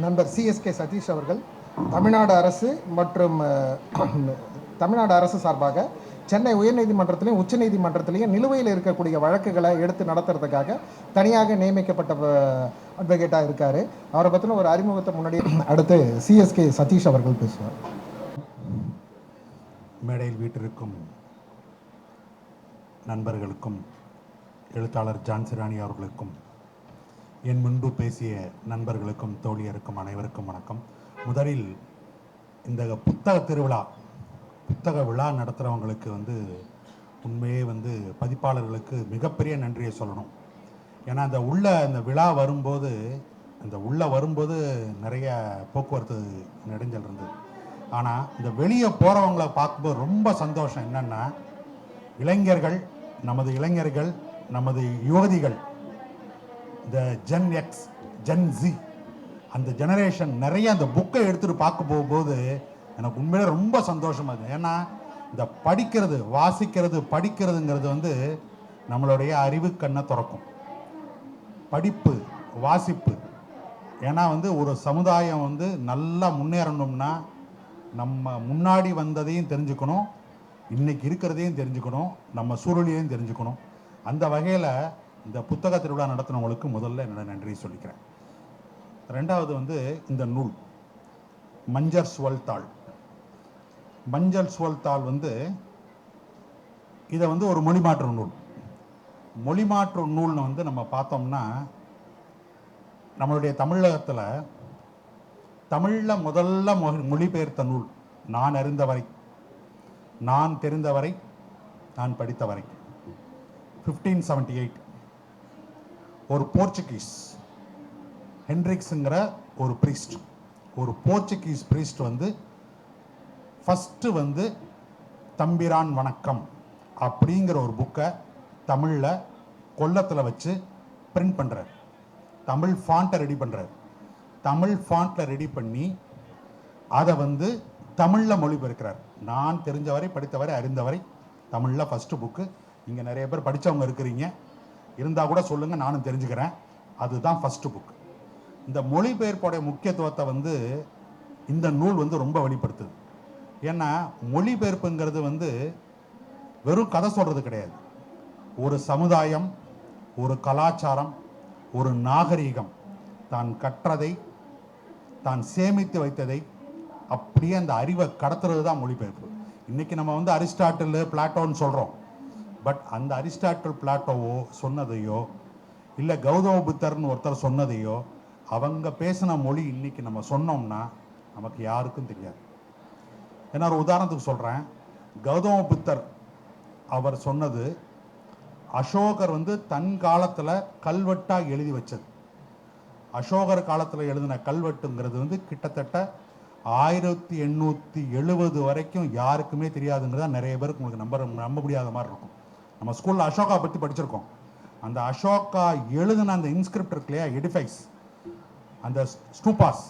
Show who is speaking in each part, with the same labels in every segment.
Speaker 1: நண்பர் சிஎஸ்கே சதீஷ் அவர்கள் தமிழ்நாடு அரசு மற்றும் தமிழ்நாடு அரசு சார்பாக சென்னை உயர்நீதிமன்றத்திலையும் உச்சநீதிமன்றத்திலையும் நிலுவையில் இருக்கக்கூடிய வழக்குகளை எடுத்து நடத்துறதுக்காக தனியாக நியமிக்கப்பட்ட அட்வொகேட்டாக இருக்கார். அவரை பற்றின ஒரு அறிமுகத்தை முன்னாடி அடுத்து சிஎஸ்கே சதீஷ் அவர்கள் பேசுவார்.
Speaker 2: மேடையில் வீட்டிற்கும் நண்பர்களுக்கும் எழுத்தாளர் ஜான்சிராணி அவர்களுக்கும் என் முன்பு பேசிய நண்பர்களுக்கும் தோழியருக்கும் அனைவருக்கும் வணக்கம். முதலில் இந்த புத்தக திருவிழா புத்தக விழா நடத்துகிறவங்களுக்கு வந்து உண்மையே வந்து பதிப்பாளர்களுக்கு மிகப்பெரிய நன்றியை சொல்லணும். ஏன்னா அந்த உள்ள அந்த விழா வரும்போது அந்த உள்ள வரும்போது நிறைய போக்குவரத்து நெடுஞ்சல் இருந்தது ஆனால் இந்த வெளியே போகிறவங்கள பார்க்கும்போது ரொம்ப சந்தோஷம். என்னென்னா இளைஞர்கள் நமது இளைஞர்கள் நமது யுவதிகள் இந்த ஜென் எக்ஸ் ஜென் ஜி அந்த ஜெனரேஷன் நிறைய அந்த புக்கை எடுத்துகிட்டு பார்க்க போகும்போது எனக்கு உண்மையிலே ரொம்ப சந்தோஷமாக இருக்குது ஏன்னா இந்த படிக்கிறது வாசிக்கிறது படிக்கிறதுங்கிறது வந்து நம்மளுடைய அறிவு கண்ணை திறக்கும். படிப்பு வாசிப்பு. ஏன்னா வந்து ஒரு சமுதாயம் வந்து நல்லா முன்னேறணும்னா நம்ம முன்னாடி வந்ததையும் தெரிஞ்சுக்கணும் இன்றைக்கி இருக்கிறதையும் தெரிஞ்சுக்கணும் நம்ம சூழலையும் தெரிஞ்சுக்கணும். அந்த வகையில் இந்த புத்தக திருவிழா நடத்தினவங்களுக்கு முதல்ல என்னோட நன்றியை சொல்லிக்கிறேன். ரெண்டாவது வந்து இந்த நூல் மஞ்சள் சுவல்தாள். மஞ்சள் சுவல்தாள் வந்து இதை வந்து ஒரு மொழிமாற்று நூல். மொழிமாற்று நூல்னு வந்து நம்ம பார்த்தோம்னா நம்மளுடைய தமிழகத்தில் தமிழில் முதல்ல மொ- மொழிபெயர்த்த நூல் நான் அறிந்தவரை. நான் தெரிந்தவரை நான் படித்தவரை. ஃபிஃப்டீன் செவன்டி எயிட் ஒரு போர்ச்சுகீஸ் ஹென்ரிக்ஸுங்கிற ஒரு ப்ரீஸ்ட் ஒரு போர்ச்சுகீஸ் ப்ரீஸ்ட் வந்து ஃபஸ்ட்டு வந்து தம்பிரான் வணக்கம் அப்படிங்கிற ஒரு புக்கை தமிழில் கொல்லத்தில் வச்சு பிரிண்ட் பண்ணுறார் தமிழ் ஃபாண்ட்டை ரெடி பண்ணுறார் தமிழ் ஃபாண்ட்டில் ரெடி பண்ணி அதை வந்து தமிழில் மொழிபெயர்க்கிறார். நான் தெரிஞ்சவரை படித்தவரை அறிந்தவரை தமிழில் ஃபஸ்ட்டு புக்கு இங்கே நிறைய பேர் படித்தவங்க இருக்கிறீங்க. இருந்தால் கூட சொல்லுங்கள் நானும் தெரிஞ்சுக்கிறேன். அதுதான் ஃபஸ்ட்டு புக் இந்த மொழிபெயர்ப்போடைய முக்கியத்துவத்தை வந்து இந்த நூல் வந்து ரொம்ப வெளிப்படுத்துது. ஏன்னா மொழிபெயர்ப்புங்கிறது வந்து வெறும் கதை சொல்கிறது கிடையாது. ஒரு சமுதாயம் ஒரு கலாச்சாரம் ஒரு நாகரீகம் தான் கற்றதை தான் சேமித்து வைத்ததை அப்படியே அந்த அறிவை கடத்துறது தான் மொழிபெயர்ப்பு. இன்றைக்கி நம்ம வந்து அரிஸ்டாட்டில் பிளாட்டோன்னு சொல்கிறோம் பட் அந்த அரிஸ்டாட்டில் பிளாட்டோவோ சொன்னதையோ இல்லை கௌதம புத்தர்னு ஒருத்தர் சொன்னதையோ அவங்க பேசின மொழி இன்னைக்கு நம்ம சொன்னோம்னா நமக்கு யாருக்கும் தெரியாது. ஏன்னா ஒரு உதாரணத்துக்கு சொல்கிறேன் கௌதம புத்தர் அவர் சொன்னது அசோகர் வந்து தன் காலத்தில் கல்வெட்டாக எழுதி வச்சது. அசோகர் காலத்தில் எழுதின கல்வெட்டுங்கிறது வந்து கிட்டத்தட்ட ஆயிரத்தி எண்ணூற்றி எழுபது வரைக்கும் யாருக்குமே தெரியாதுங்கிறதா நிறைய பேருக்கு உங்களுக்கு நம்ப நம்ப முடியாத மாதிரி இருக்கும். நம்ம ஸ்கூலில் அசோகா பற்றி படிச்சிருக்கோம். அந்த அசோகா எழுதின அந்த இன்ஸ்கிரிப்ட் இருக்கு இல்லையா? எடிஃபைஸ் அந்த ஸ்டூபாஸ்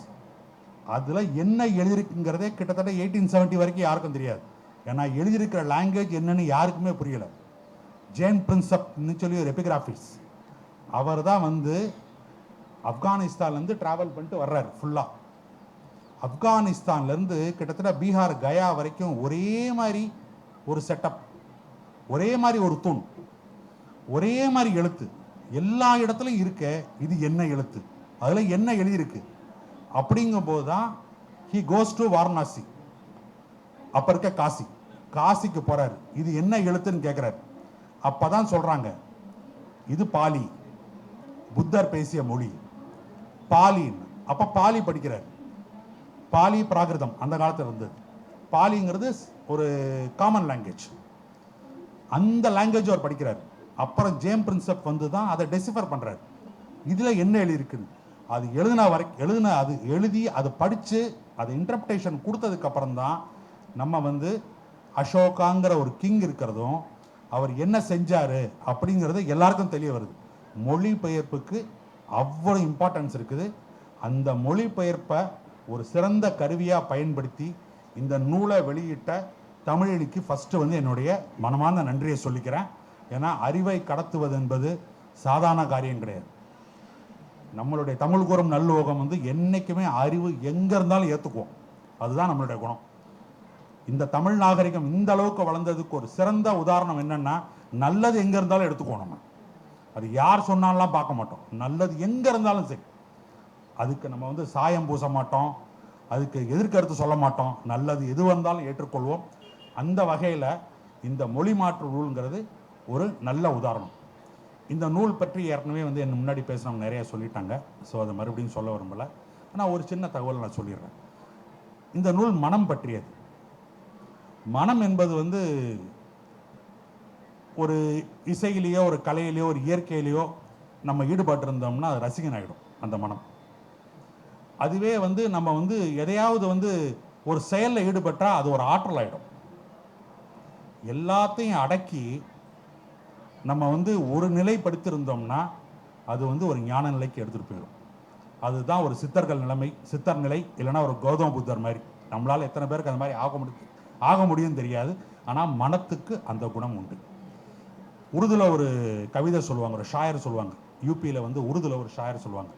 Speaker 2: அதில் என்ன எழுதிருக்குங்கிறதே கிட்டத்தட்ட எயிட்டீன் செவன்ட்டி வரைக்கும் யாருக்கும் தெரியாது. ஏன்னா எழுதியிருக்கிற லாங்குவேஜ் என்னன்னு யாருக்குமே புரியலை. ஜேன் பிரின்சப்னு சொல்லி ஒரு எபிகிராஃபிஸ் அவர் தான் வந்து ஆப்கானிஸ்தான்லேருந்து ட்ராவல் பண்ணிட்டு வர்றாரு ஃபுல்லாக ஆப்கானிஸ்தான்லேருந்து கிட்டத்தட்ட பீகார் கயா வரைக்கும் ஒரே மாதிரி ஒரு செட்டப் ஒரே மாதிரி ஒரு தூண் ஒரே மாதிரி எழுத்து. எல்லா இடத்துலையும் இருக்க இது என்ன எழுத்து? அதில் என்ன எழுதியிருக்கு? அப்படிங்கும்போது தான் ஹி கோஸ் டு வாரணாசி அப்போ இருக்க காசி. காசிக்கு போகிறார் இது என்ன எழுத்துன்னு கேட்குறாரு அப்பதான் சொல்கிறாங்க இது பாலி. புத்தர் பேசிய மொழி. பாலின்னு. அப்போ பாலி படிக்கிறார். பாலி பிராகிருதம் அந்த காலத்தில் இருந்தது. பாலிங்கிறது ஒரு காமன் லாங்குவேஜ் அந்த லாங்குவேஜ் அவர் படிக்கிறார். அப்புறம் ஜேம் பிரின்சப் வந்து தான் அதை டெசிஃபர் பண்ணுறாரு இதில் என்ன எழுதியிருக்குது அது எழுதின வரை எழுதின அது எழுதி அதை படித்து அது இன்டர்பிரேஷன் கொடுத்ததுக்கப்புறம் தான் நம்ம வந்து அசோகாங்கிற ஒரு கிங் இருக்கிறதும் அவர் என்ன செஞ்சார் அப்படிங்கிறது எல்லாருக்கும் தெரிய வருது. மொழிபெயர்ப்புக்கு அவ்வளோ இம்பார்ட்டன்ஸ் இருக்குது. அந்த மொழிபெயர்ப்பை ஒரு சிறந்த கருவியாக பயன்படுத்தி இந்த நூலை வெளியிட்ட தமிழனுக்கு ஃபஸ்ட்டு வந்து என்னுடைய மனமார்ந்த நன்றியை சொல்லிக்கிறேன். ஏன்னா அறிவை கடத்துவது என்பது சாதாரண காரியம் கிடையாது. நம்மளுடைய தமிழ் கூறும் நல்லோகம் வந்து என்றைக்குமே அறிவு எங்கே இருந்தாலும் ஏற்றுக்குவோம் அதுதான் நம்மளுடைய குணம். இந்த தமிழ் நாகரிகம் இந்த அளவுக்கு வளர்ந்ததுக்கு ஒரு சிறந்த உதாரணம் என்னன்னா நல்லது எங்கே இருந்தாலும் எடுத்துக்குவோம் நம்ம. அது யார் சொன்னாலாம் பார்க்க மாட்டோம். நல்லது எங்கே இருந்தாலும் சரி. அதுக்கு நம்ம வந்து சாயம் பூச மாட்டோம். அதுக்கு எதிர்கருத்து சொல்ல மாட்டோம். நல்லது எது வந்தாலும் ஏற்றுக்கொள்வோம். அந்த வகையில் இந்த மொழி மாற்று நூல்ங்கிறது ஒரு நல்ல உதாரணம். இந்த நூல் பற்றி ஏற்கனவே வந்து என் முன்னாடி பேசினவங்க நிறைய சொல்லிட்டாங்க. ஸோ அதை மறுபடியும் சொல்ல விரும்பல. ஆனால் ஒரு சின்ன தகவல் நான் சொல்லிடுறேன். இந்த நூல் மனம் பற்றியது. மனம் என்பது வந்து ஒரு இசையிலேயோ ஒரு கலையிலேயோ ஒரு இயற்கையிலேயோ நம்ம ஈடுபட்டு இருந்தோம்னா அது ரசிகன் ஆகிடும் அந்த மனம். அதுவே வந்து நம்ம வந்து எதையாவது வந்து ஒரு செயலில் ஈடுபட்டால் அது ஒரு ஆற்றல் ஆகிடும் எல்லாத்தையும் அடக்கி நம்ம வந்து ஒரு நிலைப்படுத்திருந்தோம்னா அது வந்து ஒரு ஞான நிலைக்கு எடுத்துகிட்டு போயிடும். அதுதான் ஒரு சித்தர்கள் நிலைமை சித்தர் நிலை இல்லைன்னா ஒரு கௌதம புத்தர் மாதிரி. நம்மளால் எத்தனை பேருக்கு அந்த மாதிரி ஆக முடியும் ஆக முடியும்னு தெரியாது. ஆனால் மனத்துக்கு அந்த குணம் உண்டு. உருதுல ஒரு கவிதை சொல்லுவாங்க ஒரு ஷாயர் சொல்லுவாங்க. யூபியில் வந்து உருதுல ஒரு ஷாயர் சொல்லுவாங்க.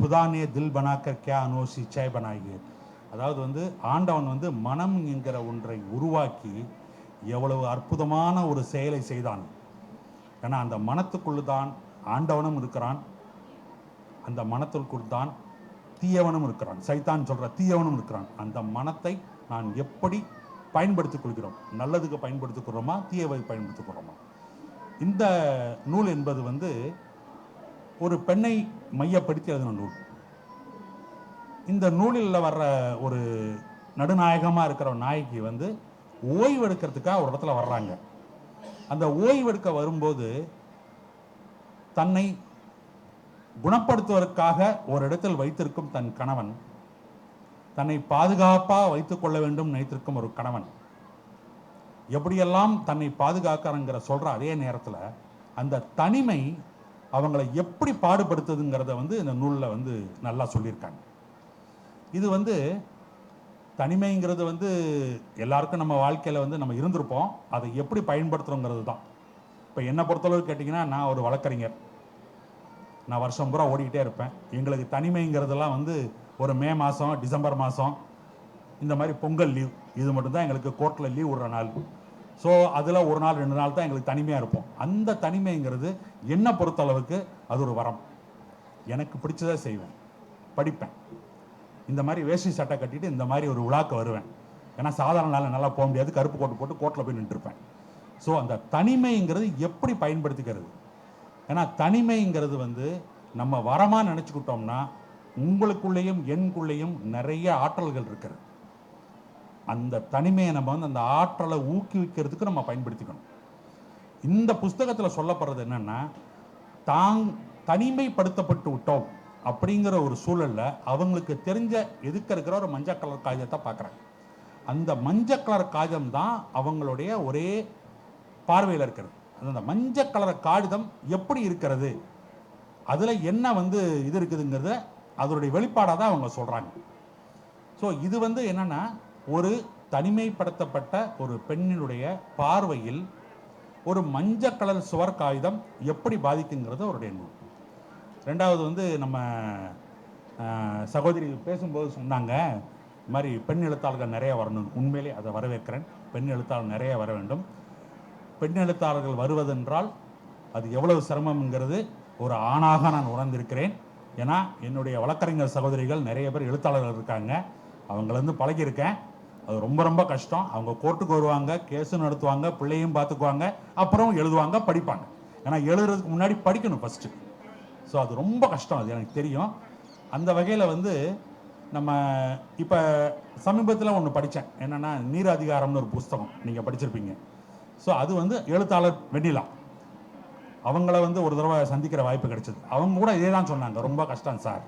Speaker 2: ஹுதானே தில் பனாக்கர் கே அனோசி சே பனாகி அதாவது வந்து ஆண்டவன் வந்து மனம் என்கிற ஒன்றை உருவாக்கி எவ்வளவு அற்புதமான ஒரு செயலை செய்தான். ஏன்னா அந்த மனத்துக்குள்ளு தான் ஆண்டவனும் இருக்கிறான். அந்த மனத்திற்குள் தான் தீயவனும் இருக்கிறான். சைத்தான் சொல்கிற தீயவனும் இருக்கிறான். அந்த மனத்தை நான் எப்படி பயன்படுத்திக் கொள்கிறோம்? நல்லதுக்கு பயன்படுத்திக்கிறோமா தீயவை பயன்படுத்திக்கிறோமா இந்த நூல் என்பது வந்து ஒரு பெண்ணை மையப்படுத்தி எழுதின நூல். இந்த நூலில் வர்ற ஒரு நடுநாயகமாக இருக்கிற நாயகி வந்து ஓய்வு எடுக்கிறதுக்காக ஒரு இடத்துல வர்றாங்க. அந்த ஓய்வு எடுக்க வரும்போது தன்னை குணப்படுத்துவதற்காக ஒரு இடத்தில் வைத்திருக்கும் தன் கணவன் தன்னை பாதுகாப்பாக வைத்துக் கொள்ள வேண்டும் நினைத்திருக்கும் ஒரு கணவன் எப்படியெல்லாம் தன்னை பாதுகாக்கிறங்கிற சொல்கிற அதே நேரத்தில் அந்த தனிமை அவங்களை எப்படி பாடுபடுத்துதுங்கிறத வந்து இந்த நூலில் வந்து நல்லா சொல்லியிருக்காங்க. இது வந்து தனிமைங்கிறது வந்து எல்லாருக்கும் நம்ம வாழ்க்கையில் வந்து நம்ம இருந்திருப்போம். அதை எப்படி பயன்படுத்துகிறோங்கிறது தான். இப்போ என்னை பொறுத்தளவு கேட்டிங்கன்னா நான் ஒரு வழக்கறிஞர். நான் வருஷம் பூரா ஓடிக்கிட்டே இருப்பேன். எங்களுக்கு தனிமைங்கிறதெல்லாம் வந்து ஒரு மே மாதம் டிசம்பர் மாதம் இந்த மாதிரி பொங்கல் லீவ் இது மட்டும்தான் எங்களுக்கு கோர்ட்டில் லீவ் விடுற நாள். ஸோ அதில் ஒரு நாள் ரெண்டு நாள் தான் எங்களுக்கு தனிமையாக இருப்போம். அந்த தனிமைங்கிறது என்னை பொறுத்தளவுக்கு அது ஒரு வரம். எனக்கு பிடிச்சதை செய்வேன். படிப்பேன். இந்த மாதிரி வேஷ்டி சட்டை கட்டிட்டு இந்த மாதிரி ஒரு விழாக்கு வருவேன். ஏன்னா சாதாரண நாளில் நல்லா போக முடியாது கருப்பு கோட்டு போட்டு கோட்டில் போய் நின்றுருப்பேன் ஸோ அந்த தனிமைங்கிறது எப்படி பயன்படுத்திக்கிறது? ஏன்னா தனிமைங்கிறது வந்து நம்ம வரமாக நினச்சிக்கிட்டோம்னா உங்களுக்குள்ளேயும் எண்குள்ளேயும் நிறைய ஆற்றல்கள் இருக்கிறது. அந்த தனிமையை நம்ம வந்து அந்த ஆற்றலை ஊக்குவிக்கிறதுக்கு நம்ம பயன்படுத்திக்கணும். இந்த புஸ்தகத்தில் சொல்லப்படுறது என்னென்னா தாங் தனிமைப்படுத்தப்பட்டு விட்டோம். அப்படிங்கிற ஒரு சூழல்ல அவங்களுக்கு தெரிஞ்ச எதுக்க இருக்கிற ஒரு மஞ்சள் கலர் காகிதத்தை பார்க்குறாங்க அந்த மஞ்சள் கலர் காகிதம் தான் அவங்களுடைய ஒரே பார்வையில் இருக்கிறது. அந்த மஞ்சள் கலர் காகிதம் எப்படி இருக்கிறது? அதில் என்ன வந்து இது இருக்குதுங்கிறத அதனுடைய வெளிப்பாடாக தான் அவங்க சொல்கிறாங்க ஸோ இது வந்து என்னென்னா ஒரு தனிமைப்படுத்தப்பட்ட ஒரு பெண்ணினுடைய பார்வையில் ஒரு மஞ்சள் கலர் சுவர் காகிதம் எப்படி பாதிக்குங்கிறது அவருடைய நூல். ரெண்டாவது வந்து நம்ம சகோதரி பேசும்போது சொன்னாங்க இது மாதிரி பெண் எழுத்தாளர்கள் நிறைய வரணும். உண்மையிலே அதை வரவேற்கிறேன். பெண் எழுத்தாளர் நிறைய வர வேண்டும். பெண் எழுத்தாளர்கள் வருவதென்றால் அது எவ்வளவு சிரமம்ங்கிறது ஒரு ஆணாக நான் உணர்ந்திருக்கிறேன். ஏன்னா என்னுடைய வழக்கறிஞர் சகோதரிகள் நிறைய பேர் எழுத்தாளர்கள் இருக்காங்க. அவங்கள பழகியிருக்கேன். அது ரொம்ப ரொம்ப கஷ்டம். அவங்க கோர்ட்டுக்கு வருவாங்க கேஸும் நடத்துவாங்க பிள்ளையும் பார்த்துக்குவாங்க அப்புறம் எழுதுவாங்க படிப்பாங்க. ஏன்னா எழுதுறதுக்கு முன்னாடி படிக்கணும் ஃபஸ்ட்டு ஸோ அது ரொம்ப கஷ்டம் அது எனக்கு தெரியும். அந்த வகையில் வந்து நம்ம இப்போ சமீபத்தில் ஒன்று படித்தேன் என்னென்னா நீர் அதிகாரம்னு ஒரு புஸ்தகம் நீங்கள் படிச்சிருப்பீங்க. ஸோ அது வந்து எழுத்தாளர் வெண்ணிலா. அவங்கள வந்து ஒரு தடவை சந்திக்கிற வாய்ப்பு கிடைச்சது. அவங்க கூட இதே தான் சொன்னாங்க. ரொம்ப கஷ்டம் சார்.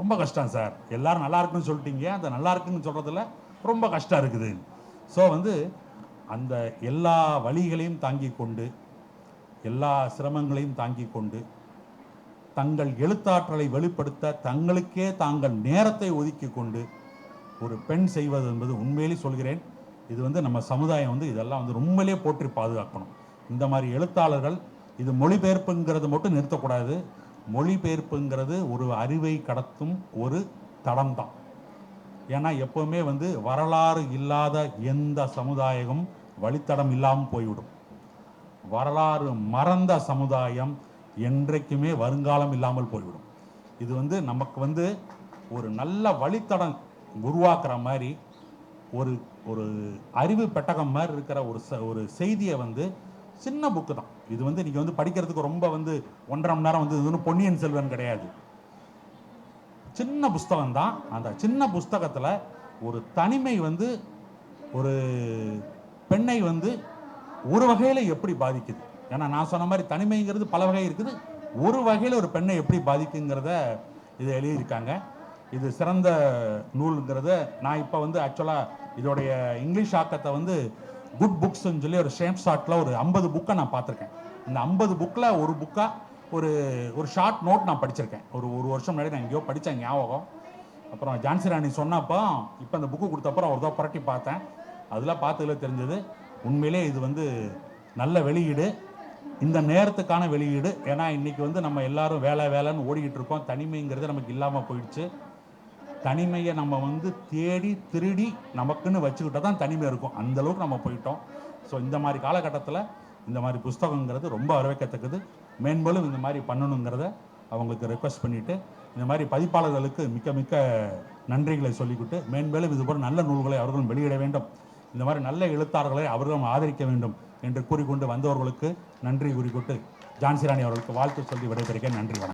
Speaker 2: ரொம்ப கஷ்டம் சார். எல்லோரும் நல்லா இருக்குன்னு சொல்லிட்டீங்க. அந்த நல்லா இருக்குன்னு சொல்கிறதுல ரொம்ப கஷ்டம் இருக்குது. ஸோ வந்து அந்த எல்லா வழிகளையும் தாங்கி கொண்டு எல்லா சிரமங்களையும் தாங்கி கொண்டு தங்கள் எழுத்தாற்றலை வெளிப்படுத்த தங்களுக்கே தாங்கள் நேரத்தை ஒதுக்கி கொண்டு ஒரு பெண் செய்வது என்பது உண்மையிலே சொல்கிறேன். இது வந்து நம்ம சமுதாயம் வந்து இதெல்லாம் வந்து ரொம்பலே போற்றி பாதுகாக்கணும். இந்த மாதிரி எழுத்தாளர்கள் இது மொழிபெயர்ப்புங்கிறது மட்டும் நிறுத்தக்கூடாது. மொழிபெயர்ப்புங்கிறது ஒரு அறிவை கடத்தும் ஒரு தடம் தான். ஏன்னா எப்போவுமே வந்து வரலாறு இல்லாத எந்த சமுதாயமும் வழித்தடம் இல்லாமல் போய்விடும். வரலாறு மறந்த சமுதாயம் என்றைக்குமே வருங்காலம் இல்லாமல் போய்விடும். இது வந்து நமக்கு வந்து ஒரு நல்ல வழித்தடம் உருவாக்குற மாதிரி ஒரு ஒரு அறிவு பெட்டகம் மாதிரி இருக்கிற ஒரு ச- ஒரு செய்தியை வந்து சின்ன புக்கு தான். இது வந்து நீங்கள் வந்து படிக்கிறதுக்கு ரொம்ப வந்து ஒன்றரை மணி நேரம் வந்து இது பொன்னியின் செல்வன் கிடையாது. சின்ன புஸ்தகம் தான். அந்த சின்ன புஸ்தகத்தில் ஒரு தனிமை வந்து ஒரு பெண்ணை வந்து ஒரு வகையில் எப்படி பாதிக்குது? ஏன்னா நான் சொன்ன மாதிரி தனிமைங்கிறது பல வகை இருக்குது. ஒரு வகையில் ஒரு பெண்ணை எப்படி பாதிக்குங்கிறத இது எழுதியிருக்காங்க. இது சிறந்த நூலுங்கிறத நான் இப்போ வந்து ஆக்சுவலாக இதோடைய இங்கிலீஷ் ஆக்கத்தை வந்து குட் புக்ஸ்ன்னு சொல்லி ஒரு ஷேம் ஷாட்டில் ஒரு ஐம்பது புக்கை நான் பார்த்துருக்கேன். இந்த ஐம்பது புக்கில் ஒரு புக்காக ஒரு ஒரு ஷார்ட் நோட் நான் படிச்சிருக்கேன். ஒரு ஒரு வருஷம் முன்னாடி நான் எங்கேயோ படித்தேன் ஞாபகம். அப்புறம் ஜான்சி ராணி சொன்னப்போ இப்போ அந்த புக்கு கொடுத்தப்பறம் ஒரு தான் புரட்டி பார்த்தேன். அதில் பார்த்ததுல தெரிஞ்சது உண்மையிலே இது வந்து நல்ல வெளியீடு. இந்த நேரத்துக்கான வெளியீடு. ஏன்னா இன்றைக்கி வந்து நம்ம எல்லாரும் வேலை வேலைன்னு ஓடிக்கிட்டு இருக்கோம். தனிமைங்கிறது நமக்கு இல்லாமல் போயிடுச்சு. தனிமையை நம்ம வந்து தேடி திருடி நமக்குன்னு வச்சுக்கிட்டா தான் தனிமை இருக்கும். அந்த அளவுக்கு நம்ம போயிட்டோம். ஸோ இந்த மாதிரி காலகட்டத்தில் இந்த மாதிரி புஸ்தகங்கிறது ரொம்ப வரவேற்கத்தக்கது. மேன்மேலும் இந்த மாதிரி பண்ணணுங்கிறத அவங்களுக்கு ரெக்வஸ்ட் பண்ணிவிட்டு இந்த மாதிரி பதிப்பாளர்களுக்கு மிக்க மிக்க நன்றிகளை சொல்லிக்கிட்டு மேன்மேலும் இது போல நல்ல நூல்களை அவர்களும் வெளியிட வேண்டும். இந்த மாதிரி நல்ல எழுத்தாளர்களை அவர்களும் ஆதரிக்க வேண்டும். என்று கூறிக்கொண்டு வந்தவர்களுக்கு நன்றி கூறிக்கொண்டு ஜான்சிராணி அவர்களுக்கு வாழ்த்து சொல்லி விடைபெறுகிறேன். நன்றி வணக்கம்.